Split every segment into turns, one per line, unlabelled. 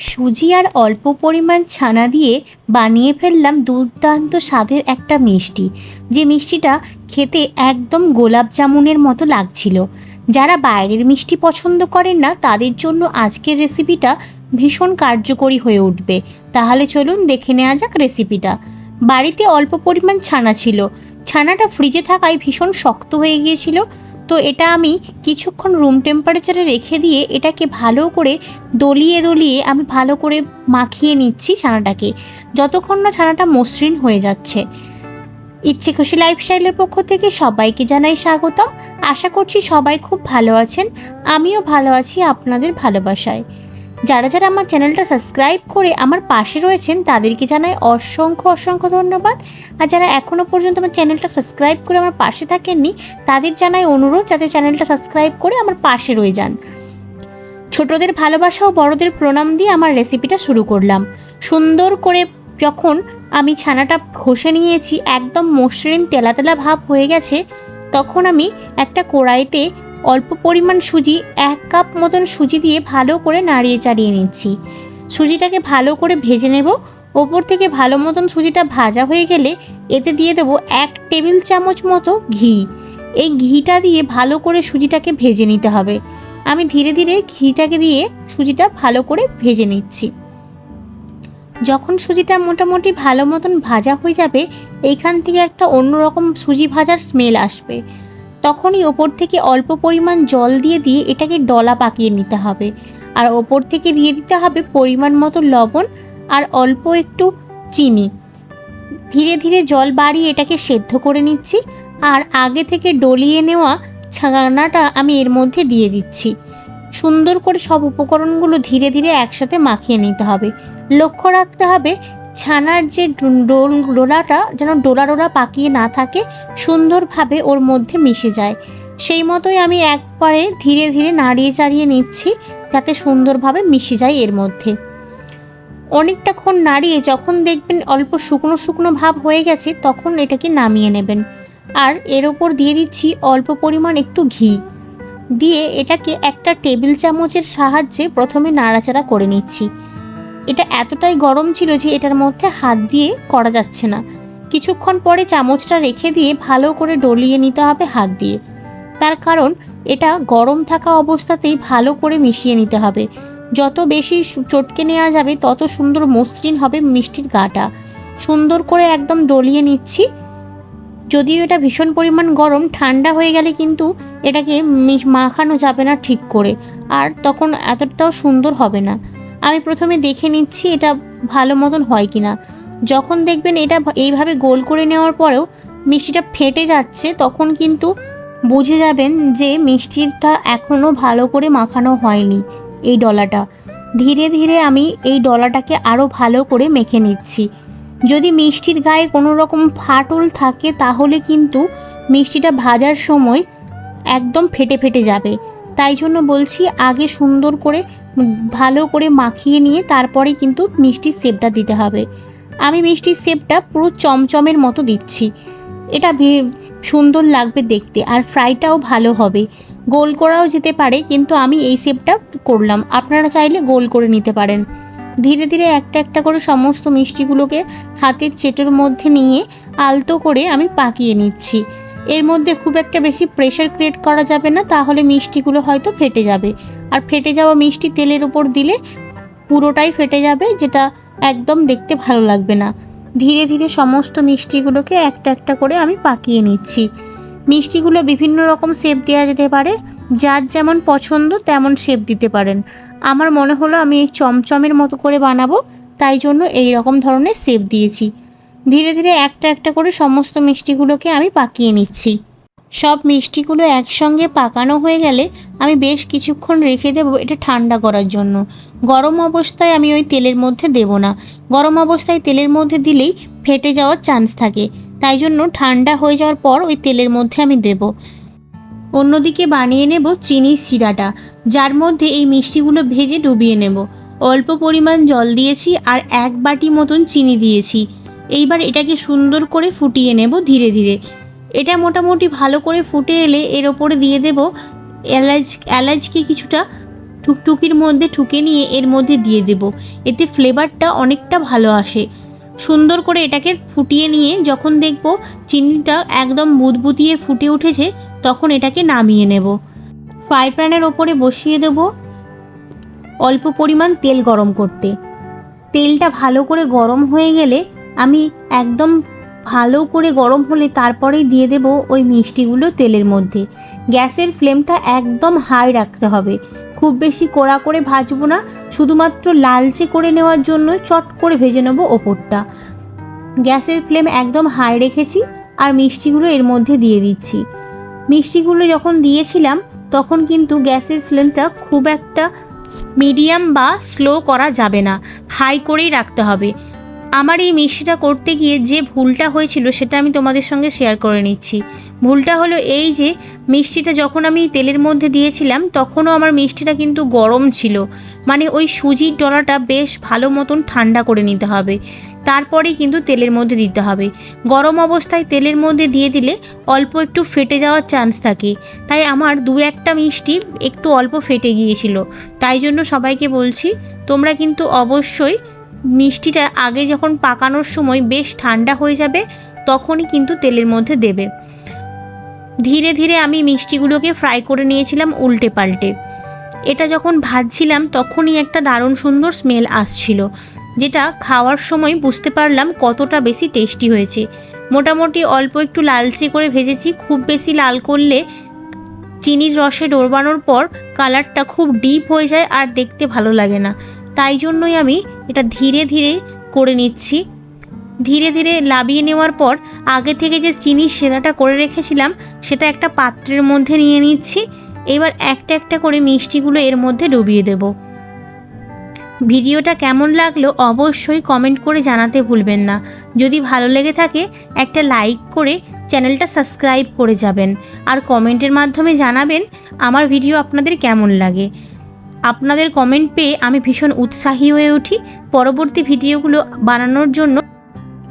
সুজি আর অল্প পরিমাণ ছানা দিয়ে বানিয়ে ফেললাম দুর্দান্ত স্বাদের একটা মিষ্টি। যে মিষ্টিটা খেতে একদম গোলাপ জামুনের মতো লাগছিল। যারা বাইরের মিষ্টি পছন্দ করেন না, তাদের জন্য আজকের রেসিপিটা ভীষণ কার্যকরী হয়ে উঠবে। তাহলে চলুন দেখে নেওয়া যাক রেসিপিটা। বাড়িতে অল্প পরিমাণ ছানা ছিল। ছানাটা ফ্রিজে থাকায় ভীষণ শক্ত হয়ে গিয়েছিল। তো এটা আমি কিছুক্ষণ রুম টেম্পারেচারে রেখে দিয়ে এটাকে ভালো করে দলিয়ে দলিয়ে আমি ভালো করে মাখিয়ে নিচ্ছি ছানাটাকে। যতক্ষণ না ছানাটা মসৃণ হয়ে যাচ্ছে। ইচ্ছে খুশি লাইফস্টাইলের পক্ষ থেকে সবাইকে জানাই স্বাগতম। আশা করছি সবাই খুব ভালো আছেন। আমিও ভালো আছি আপনাদের ভালোবাসায়। যারা যারা আমার চ্যানেলটা সাবস্ক্রাইব করে আমার পাশে রয়েছেন, তাদেরকে জানাই অসংখ্য অসংখ্য ধন্যবাদ। আর যারা এখনও পর্যন্ত আমার চ্যানেলটা সাবস্ক্রাইব করে আমার পাশে থাকেননি, তাদের জানাই অনুরোধ যাতে চ্যানেলটা সাবস্ক্রাইব করে আমার পাশে রয়ে যান। ছোটদের ভালোবাসা ও বড়দের প্রণাম দিয়ে আমার রেসিপিটা শুরু করলাম। সুন্দর করে যখন আমি ছানাটা ঘষে নিয়েছি, একদম মসৃণ তেলা তেলা ভাব হয়ে গেছে, তখন আমি একটা কড়াইতে অল্প পরিমাণ সুজি, এক কাপ মতন সুজি দিয়ে ভালো করে নাড়িয়ে চাড়িয়ে নিচ্ছি। সুজিটাকে ভালো করে ভেজে নেব। ওপর থেকে ভালো মতন সুজিটা ভাজা হয়ে গেলে এতে দিয়ে দেবো এক টেবিল চামচ মতো ঘি। এই ঘিটা দিয়ে ভালো করে সুজিটাকে ভেজে নিতে হবে। আমি ধীরে ধীরে ঘিটাকে দিয়ে সুজিটা ভালো করে ভেজে নিচ্ছি। যখন সুজিটা মোটামুটি ভালো মতন ভাজা হয়ে যাবে, এইখান থেকে একটা অন্যরকম সুজি ভাজার স্মেল আসবে। তখনই ওপর থেকে অল্প পরিমাণ জল দিয়ে দিয়ে এটাকে ডলা পাকিয়ে নিতে হবে। আর ওপর থেকে দিয়ে দিতে হবে পরিমাণ মতো লবণ আর অল্প একটু চিনি। ধীরে ধীরে জল বাড়িয়ে এটাকে সেদ্ধ করে নিচ্ছি আর আগে থেকে ডলিয়ে নেওয়া ছানাটা আমি এর মধ্যে দিয়ে দিচ্ছি। সুন্দর করে সব উপকরণগুলো ধীরে ধীরে একসাথে মাখিয়ে নিতে হবে। লক্ষ্য রাখতে হবে ছানার যে ডোল ডোলাটা যেন ডোলা ডোলা পাকিয়ে না থাকে, সুন্দরভাবে ওর মধ্যে মিশে যায়। সেই মতোই আমি একবারে ধীরে ধীরে নাড়িয়ে চাড়িয়ে নিচ্ছি, যাতে সুন্দরভাবে মিশে যায় এর মধ্যে। অনেকটাক্ষণ নাড়িয়ে যখন দেখবেন অল্প শুকনো শুকনো ভাব হয়ে গেছে, তখন এটাকে নামিয়ে নেবেন। আর এর ওপর দিয়ে দিচ্ছি অল্প পরিমাণ একটু ঘি। দিয়ে এটাকে একটা টেবিল চামচের সাহায্যে প্রথমে নাড়াচাড়া করে নিচ্ছি। এটা এতটাই গরম ছিল যে এটার মধ্যে হাত দিয়ে করা যাচ্ছে না। কিছুক্ষণ পরে চামচটা রেখে দিয়ে ভালো করে ডলিয়ে নিতে হবে হাত দিয়ে। তার কারণ, এটা গরম থাকা অবস্থাতেই ভালো করে মিশিয়ে নিতে হবে। যত বেশি চটকে নেওয়া যাবে, তত সুন্দর মসৃণ হবে মিষ্টির গাটা। সুন্দর করে একদম ডলিয়ে নিচ্ছি। যদিও এটা ভীষণ পরিমাণ গরম, ঠান্ডা হয়ে গেলে কিন্তু এটাকে মাখানো যাবে না ঠিক করে। আর তখন এতটাও সুন্দর হবে না। আমি প্রথমে দেখে নিচ্ছি এটা ভালো মতন হয় কি না যখন দেখবেন এটা এইভাবে গোল করে নেওয়ার পরেও মিষ্টিটা ফেটে যাচ্ছে, তখন কিন্তু বুঝে যাবেন যে মিষ্টিটা এখনও ভালো করে মাখানো হয়নি এই ডলাটা। ধীরে ধীরে আমি এই ডলাটাকে আরও ভালো করে মেখে নিচ্ছি। যদি মিষ্টির গায়ে কোনো রকম ফাটল থাকে, তাহলে কিন্তু মিষ্টিটা ভাজার সময় একদম ফেটে ফেটে যাবে। তাই জন্য বলছি আগে সুন্দর করে, ভালো করে মাখিয়ে নিয়ে তারপরে কিন্তু মিষ্টির শেপটা দিতে হবে। আমি মিষ্টির শেপটা পুরো চমচমের মতো দিচ্ছি। এটা সুন্দর লাগবে দেখতে আর ফ্রাইটাও ভালো হবে। গোল করাও যেতে পারে কিন্তু আমি এই শেপটা করলাম। আপনারা চাইলে গোল করে নিতে পারেন। ধীরে ধীরে একটা একটা করে সমস্ত মিষ্টিগুলোকে হাতের চেটোর মধ্যে নিয়ে আলতো করে আমি পাকিয়ে নিচ্ছি। এর মধ্যে খুব একটা বেশি প্রেশার ক্রিয়েট করা যাবে না, তাহলে মিষ্টিগুলো হয়তো ফেটে যাবে। আর ফেটে যাওয়া মিষ্টি তেলের উপর দিলে পুরোটাই ফেটে যাবে, যেটা একদম দেখতে ভালো লাগবে না। ধীরে ধীরে সমস্ত মিষ্টিগুলোকে একটা একটা করে আমি পাকিয়ে নিচ্ছি। মিষ্টিগুলো বিভিন্ন রকম শেপ দেওয়া যেতে পারে, যার যেমন পছন্দ তেমন শেপ দিতে পারেন। আমার মনে হলো আমি এই চমচমের মতো করে বানাবো, তাই জন্য এই রকম ধরনের শেপ দিয়েছি। ধীরে ধীরে একটা একটা করে সমস্ত মিষ্টিগুলোকে আমি পাকিয়ে নিচ্ছি। সব মিষ্টিগুলো একসঙ্গে পাকানো হয়ে গেলে আমি বেশ কিছুক্ষণ রেখে দেবো এটা ঠান্ডা করার জন্য। গরম অবস্থায় আমি ওই তেলের মধ্যে দেব না। গরম অবস্থায় তেলের মধ্যে দিলেই ফেটে যাওয়ার চান্স থাকে। তাই জন্য ঠান্ডা হয়ে যাওয়ার পর ওই তেলের মধ্যে আমি দেব। অন্যদিকে বানিয়ে নেব চিনির শিরাটা, যার মধ্যে এই মিষ্টিগুলো ভেজে ডুবিয়ে নেব। অল্প পরিমাণ জল দিয়েছি আর এক বাটি মতন চিনি দিয়েছি। এইবার এটাকে সুন্দর করে ফুটিয়ে নেব ধীরে ধীরে। এটা মোটামুটি ভালো করে ফুটে এলে এর ওপরে দিয়ে দেব এলাচ, এলাচকে কিছুটা টুকটুকির মধ্যে ঠুকে নিয়ে এর মধ্যে দিয়ে দেব। এতে ফ্লেভারটা অনেকটা ভালো আসে। সুন্দর করে এটাকে ফুটিয়ে নিয়ে যখন দেখব চিনিটা একদম বুদবুতিয়ে ফুটে উঠেছে, তখন এটাকে নামিয়ে নেব। ফ্রাই প্যানের ওপরে বসিয়ে দেব অল্প পরিমাণ তেল গরম করতে। তেলটা ভালো করে গরম হয়ে গেলে আমি একদম ভালো করে গরম হলে তারপরেই দিয়ে দেব ওই মিষ্টিগুলো তেলের মধ্যে। গ্যাসের ফ্লেমটা একদম হাই রাখতে হবে। খুব বেশি কড়া করে ভাজবো না, শুধুমাত্র লালচে করে নেওয়ার জন্য চট করে ভেজে নেব ওপরটা। গ্যাসের ফ্লেম একদম হাই রেখেছি আর মিষ্টিগুলো এর মধ্যে দিয়ে দিচ্ছি। মিষ্টিগুলো যখন দিয়েছিলাম, তখন কিন্তু গ্যাসের ফ্লেমটা খুব একটা মিডিয়াম বা স্লো করা যাবে না। হাই করেই রাখতে হবে। আমার এই মিষ্টিটা করতে গিয়ে যে ভুলটা হয়েছিল সেটা আমি তোমাদের সঙ্গে শেয়ার করে নিচ্ছি। ভুলটা হলো এই যে, মিষ্টিটা যখন আমি তেলের মধ্যে দিয়েছিলাম, তখনও আমার মিষ্টিটা কিন্তু গরম ছিল। মানে ওই সুজির ডলাটা বেশ ভালো মতন ঠান্ডা করে নিতে হবে। তারপরেই কিন্তু তেলের মধ্যে দিতে হবে। গরম অবস্থায় তেলের মধ্যে দিয়ে দিলে অল্প একটু ফেটে যাওয়ার চান্স থাকে। তাই আমার দু একটা মিষ্টি একটু অল্প ফেটে গিয়েছিল। তাই জন্য সবাইকে বলছি, তোমরা কিন্তু অবশ্যই মিষ্টিটা আগে যখন পাকানোর সময় বেশ ঠান্ডা হয়ে যাবে, তখনই কিন্তু তেলের মধ্যে দেবে। ধীরে ধীরে আমি মিষ্টিগুলোকে ফ্রাই করে নিয়েছিলাম উল্টে পাল্টে। এটা যখন ভাজছিলাম, তখনই একটা দারুণ সুন্দর স্মেল আসছিল, যেটা খাওয়ার সময় বুঝতে পারলাম কতটা বেশি টেস্টি হয়েছে। মোটামুটি অল্প একটু লালচে করে ভেজেছি, খুব বেশি লাল করলে চিনির রসে ডোরবানোর পর কালারটা খুব ডিপ হয়ে যায় আর দেখতে ভালো লাগে না। তাই জন্যই আমি এটা ধীরে ধীরে করে নিচ্ছি। ধীরে ধীরে লাবিয়ে নেওয়ার পর আগে থেকে যে চিনির সেরাটা করে রেখেছিলাম, সেটা একটা পাত্রের মধ্যে নিয়ে নিচ্ছি। এবার একটা একটা করে মিষ্টিগুলো এর মধ্যে ডুবিয়ে দেব। ভিডিওটা কেমন লাগল অবশ্যই কমেন্ট করে জানাতে ভুলবেন না। যদি ভালো লেগে থাকে, একটা লাইক করে চ্যানেলটা সাবস্ক্রাইব করে যাবেন। আর কমেন্টের মাধ্যমে জানাবেন আমার ভিডিও আপনাদের কেমন লাগে। আপনাদের কমেন্ট পেয়ে আমি ভীষণ উৎসাহী হয়ে উঠি। পরবর্তী ভিডিওগুলো বানানোর জন্য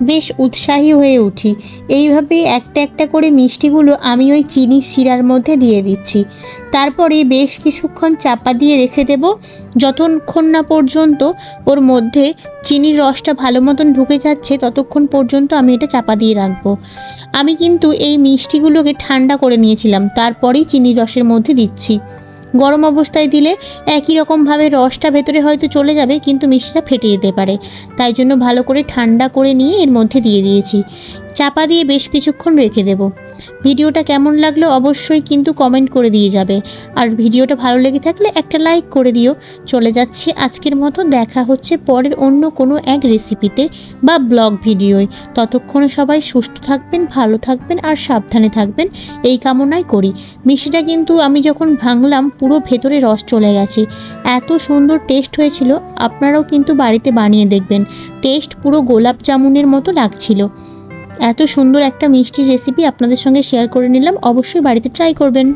বেশ উৎসাহী হয়ে উঠি। এইভাবে একটা একটা করে মিষ্টিগুলো আমি ওই চিনি শিরার মধ্যে দিয়ে দিচ্ছি। তারপরে বেশ কিছুক্ষণ চাপা দিয়ে রেখে দেব। যতক্ষণ না পর্যন্ত ওর মধ্যে চিনির রসটা ভালো মতন ঢুকে যাচ্ছে, ততক্ষণ পর্যন্ত আমি এটা চাপা দিয়ে রাখব। আমি কিন্তু এই মিষ্টিগুলোকে ঠান্ডা করে নিয়েছিলাম। তারপরেই চিনির রসের মধ্যে দিচ্ছি। গরম অবস্থায় দিলে একই রকমভাবে রসটা ভেতরে হয়তো চলে যাবে, কিন্তু মিষ্টিটা ফেটে যেতে পারে। তাই জন্য ভালো করে ঠান্ডা করে নিয়ে এর মধ্যে দিয়ে দিয়েছি। চাপা দিয়ে বেশ কিছুক্ষণ রেখে দেব। ভিডিওটা কেমন লাগল অবশ্যই কিন্তু কমেন্ট করে দিয়ে যাবে। আর ভিডিওটা ভালো লেগে থাকলে একটা লাইক করে দিও। চলে যাচ্ছি আজকের মতো, দেখা হচ্ছে পরের অন্য কোনো এক রেসিপিতে বা ব্লগ ভিডিওয় ততক্ষণে সবাই সুস্থ থাকবেন, ভালো থাকবেন আর সাবধানে থাকবেন, এই কামনাই করি। মিষ্টিটা কিন্তু আমি যখন ভাঙলাম, পুরো ভেতরে রস চলে গেছে। এত সুন্দর টেস্ট হয়েছিল, আপনারাও কিন্তু বাড়িতে বানিয়ে দেখবেন। টেস্ট পুরো গোলাপ জামুনের মতো লাগছিল। এত সুন্দর একটা মিষ্টির রেসিপি আপনাদের সঙ্গে শেয়ার করে নিলাম অবশ্যই বাড়িতে ট্রাই করবেন।